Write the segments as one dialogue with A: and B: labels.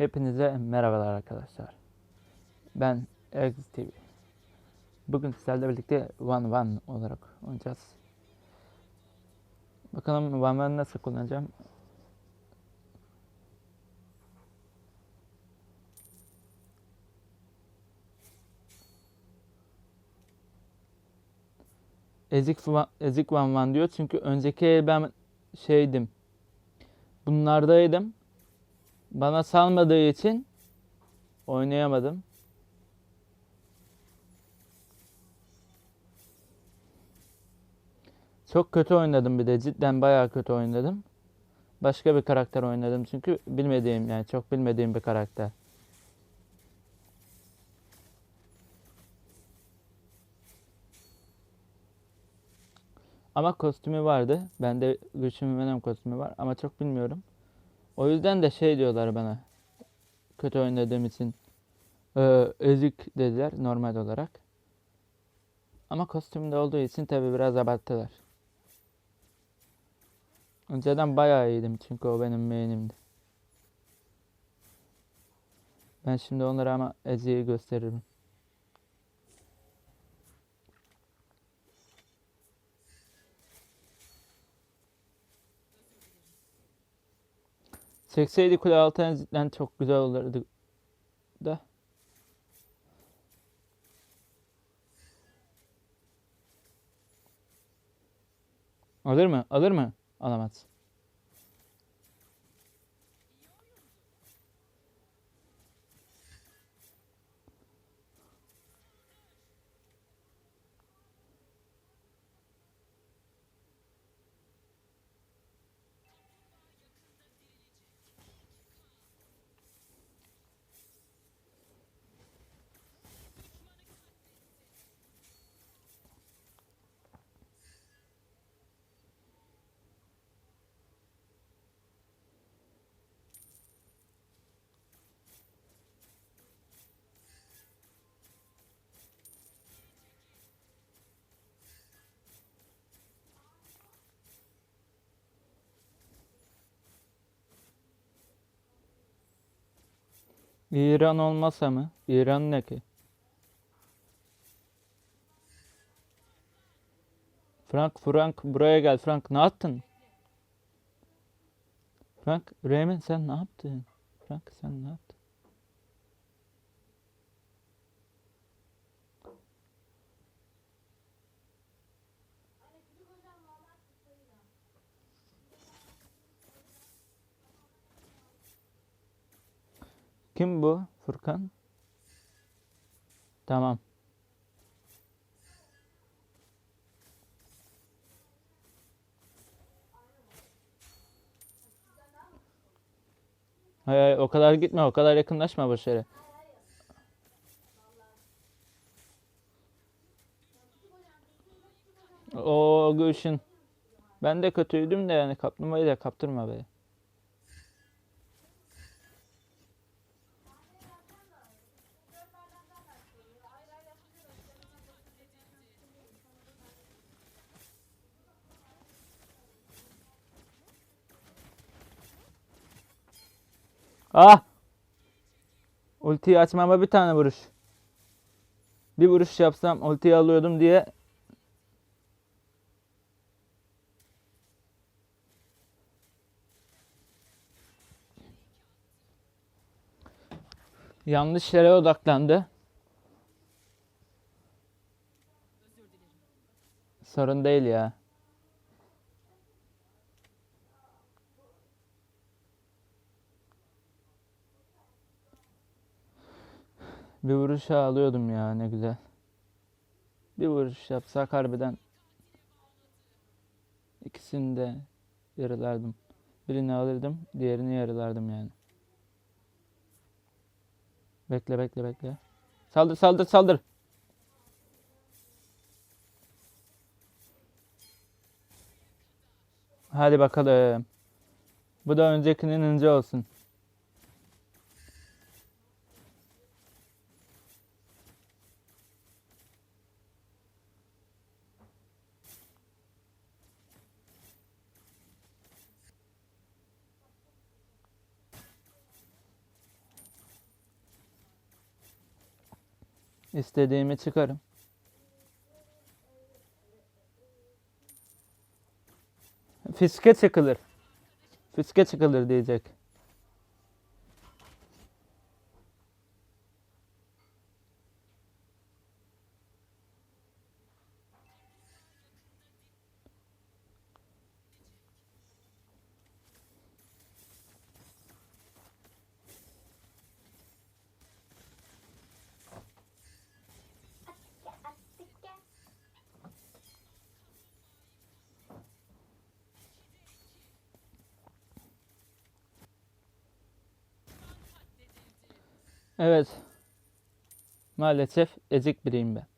A: Hepinize merhabalar arkadaşlar. Ben Exit TV. Bugün sizlerle birlikte One One olarak oynayacağız. Bakalım One One nasıl kullanacağım. Ezik, Ezik One One diyor çünkü önceki ben şeydim. Bunlardaydım. Bana salmadığı için oynayamadım. Çok kötü oynadım bir de cidden bayağı kötü oynadım. Başka bir karakter oynadım çünkü bilmediğim yani çok bilmediğim bir karakter. Ama kostümü vardı. Bende Güçlü Venom kostümü var ama çok bilmiyorum. O yüzden de şey diyorlar bana. Kötü oynadığım için e, ezik dediler normal olarak. Ama kostümde olduğu için tabi biraz abarttılar. Önceden bayağı iyiydim çünkü o benim main'imdi. Ben şimdi onlara ama eziği gösteririm. Çekseydi kule altına cidden çok güzel olurdu da. Alır mı? Alır mı? Alamaz. İran olmasa mı? İran ne ki? Frank, Frank buraya gel. Frank ne yaptın? Frank, Reymen sen ne yaptın? Frank sen ne yaptın? Kim bu? Furkan? Tamam. Hayır, hayır, o kadar gitme, o kadar yakınlaşma yere. O Gülşin. Ben de kötüydüm de yani kaplumbağayı da kaptırma be. Ah! Ultiyi açmama bir tane vuruş. Bir vuruş yapsam ultiyi alıyordum diye. Yanlış yere odaklandı. Sorun değil ya. Bir vuruş alıyordum ya ne güzel. Bir vuruş yapsak harbiden ikisini de yarılardım. Birini alırdım, diğerini yarılardım yani. Bekle bekle bekle. Saldır saldır saldır. Hadi bakalım. Bu da öncekinin ince olsun. İstediğimi çıkarım. Fiske çıkılır. Fiske çıkılır diyecek. Evet. Maalesef ezik biriyim ben.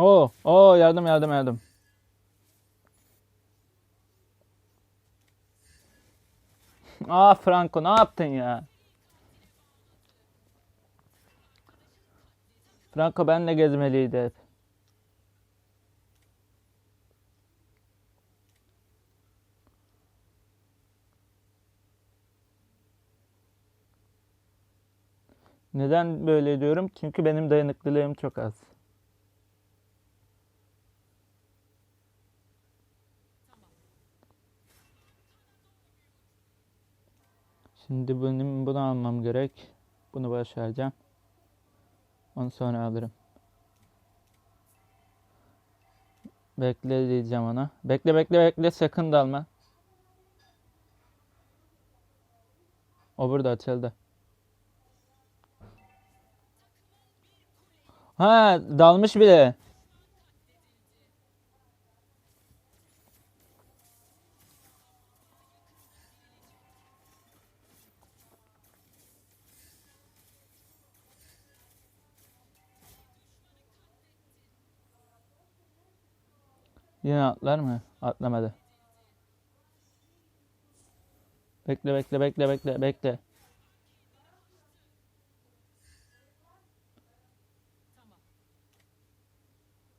A: Oo, oo yardım yardım yardım. Aa Franco ne yaptın ya? Franco benle gezmeliydi hep. Neden böyle diyorum? Çünkü benim dayanıklılığım çok az. Şimdi benim bunu almam gerek. Bunu başaracağım. Onu sonra alırım. Bekle diyeceğim ona. Bekle bekle bekle sakın dalma. O burada açıldı. Ha dalmış bile. Yine atlar mı? Atlamadı. Bekle bekle bekle bekle bekle.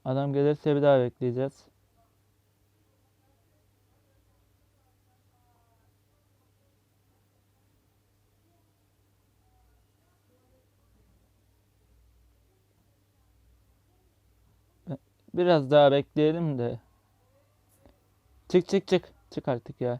A: Adam gelirse bir daha bekleyeceğiz. Biraz daha bekleyelim de. Çık çık çık. Çık artık ya.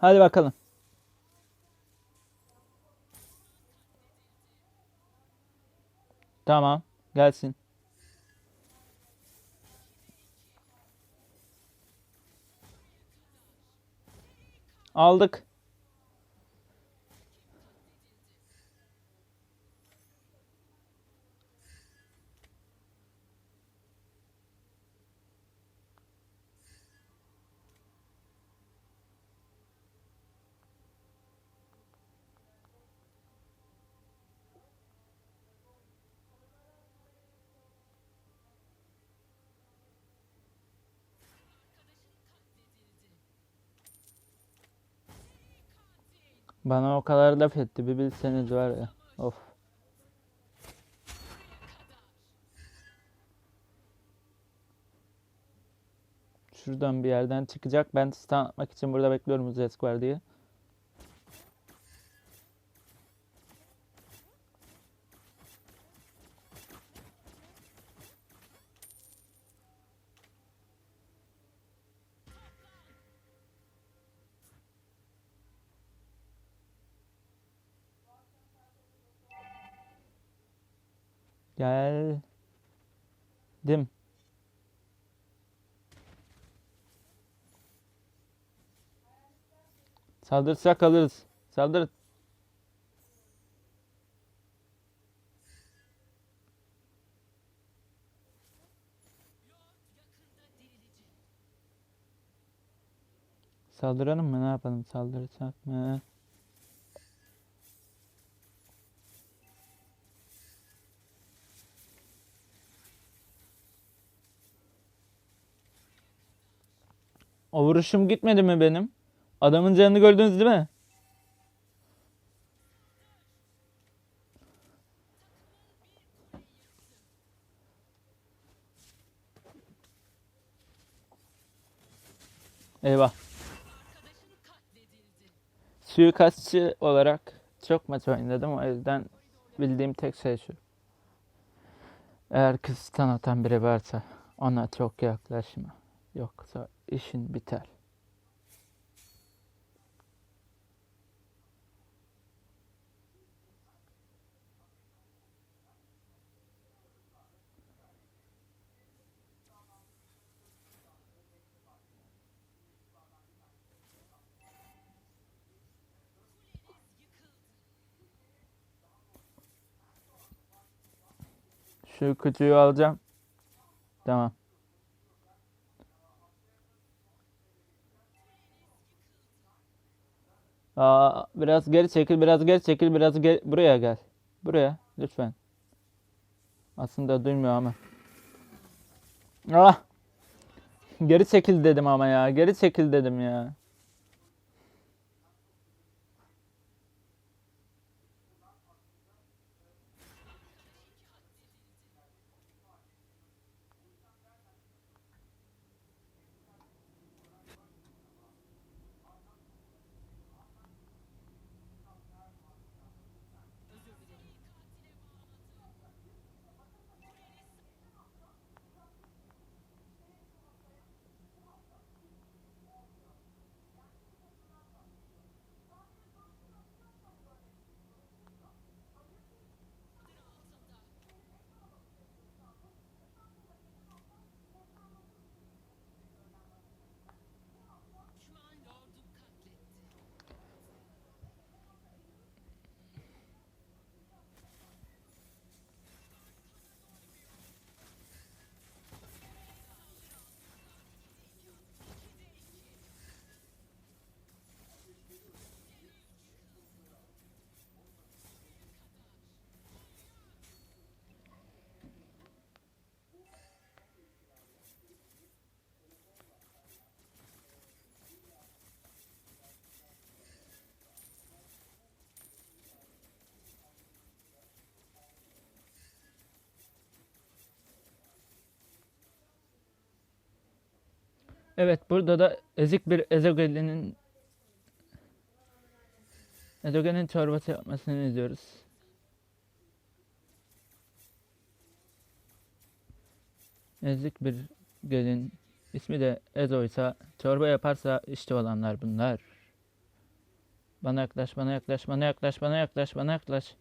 A: Hadi bakalım. Tamam. Gelsin. Aldık. Bana o kadar laf etti. Bir bilseniz var ya. Of. Şuradan bir yerden çıkacak. Ben stun atmak için burada bekliyorum Zesk var diye. Geldim. Saldırırsak alırız. Saldır. Saldıralım mı? Ne yapalım? Saldırırsak mı? O vuruşum gitmedi mi benim? Adamın canını gördünüz değil mi? Eyvah. Suikastçı olarak çok maç oynadım. O yüzden bildiğim tek şey şu. Eğer kız stun atan biri varsa ona çok yaklaşma. Yoksa işin biter. Şu kutuyu alacağım. Tamam. Aa, biraz geri çekil, biraz geri çekil, biraz geri, buraya gel. Buraya lütfen. Aslında duymuyor ama. Ah! Geri çekil dedim ama ya. Geri çekil dedim ya. Evet, burada da ezik bir ezogelinin ezogelin çorbası yapmasını izliyoruz. Ezik bir gelin ismi de Ezo'ysa çorba yaparsa işte olanlar bunlar. Bana yaklaş, bana yaklaş, bana yaklaş, bana yaklaş, bana yaklaş.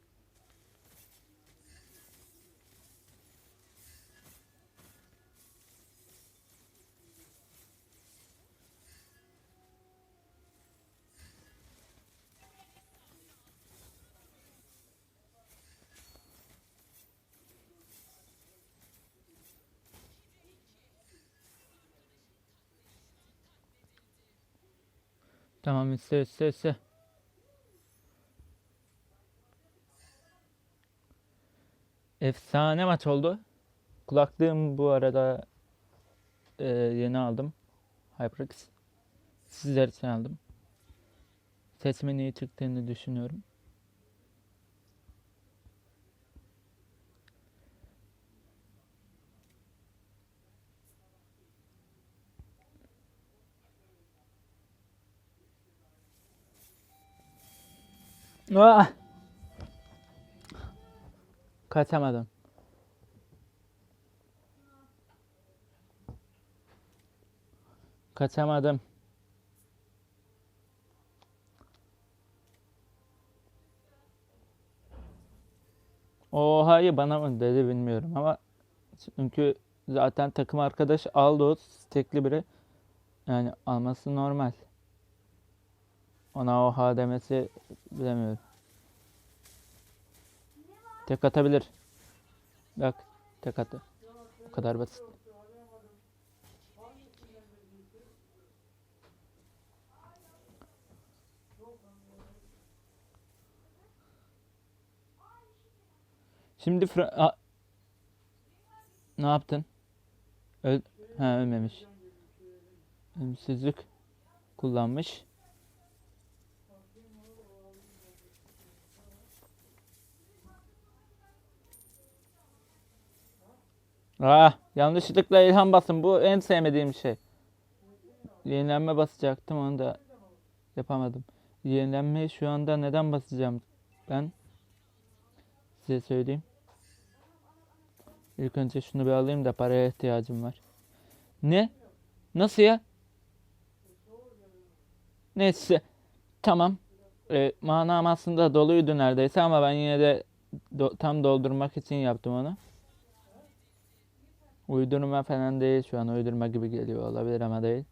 A: Tamam, iste, iste, iste. Efsane maç oldu. Kulaklığım bu arada e, yeni aldım. HyperX. Sizler için aldım. Sesimin iyi çıktığını düşünüyorum. Ah! Kaçamadım. Kaçamadım. Oha Sehpa'yı bana mı dedi bilmiyorum ama çünkü zaten takım arkadaş aldı o stekli biri. Yani alması normal. Ona oha demesi bilemiyorum. Tek atabilir. Bak tek attı. O kadar basit. Şimdi Fra- A- ne yaptın? Öl ha ölmemiş. Ölümsüzlük kullanmış. Ah, yanlışlıkla ilham bastım. Bu en sevmediğim şey. Yenilenme basacaktım onu da yapamadım. Yenilenmeyi şu anda neden basacağım ben? Size söyleyeyim. İlk önce şunu bir alayım da paraya ihtiyacım var. Ne? Nasıl ya? Neyse. Tamam. Ee, manam aslında doluydu neredeyse ama ben yine de do- tam doldurmak için yaptım onu. Uydurma falan değil şu an. Uydurma gibi geliyor olabilir ama değil.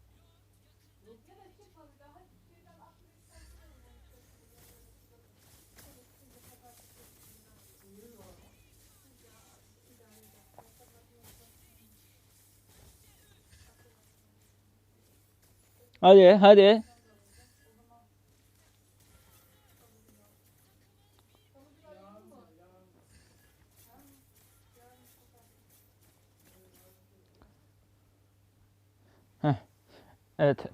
A: Hadi hadi. Evet.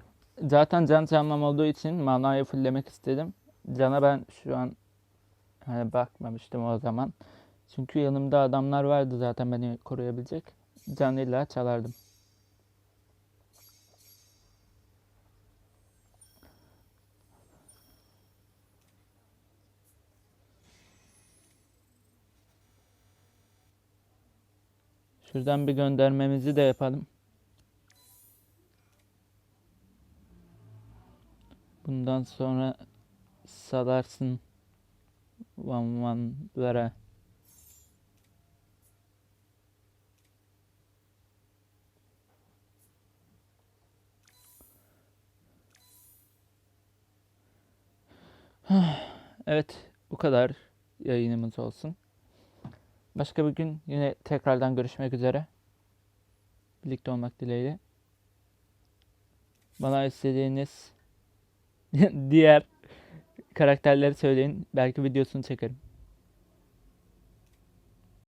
A: Zaten can çalmam olduğu için manayı fulllemek istedim. Cana ben şu an hani bakmamıştım o zaman. Çünkü yanımda adamlar vardı zaten beni koruyabilecek. Canıyla çalardım. Şuradan bir göndermemizi de yapalım. Bundan sonra salarsın Van Van'lara. Evet, bu kadar yayınımız olsun. Başka bir gün yine tekrardan görüşmek üzere. Birlikte olmak dileğiyle. Bana istediğiniz diğer karakterleri söyleyin. Belki videosunu çekerim.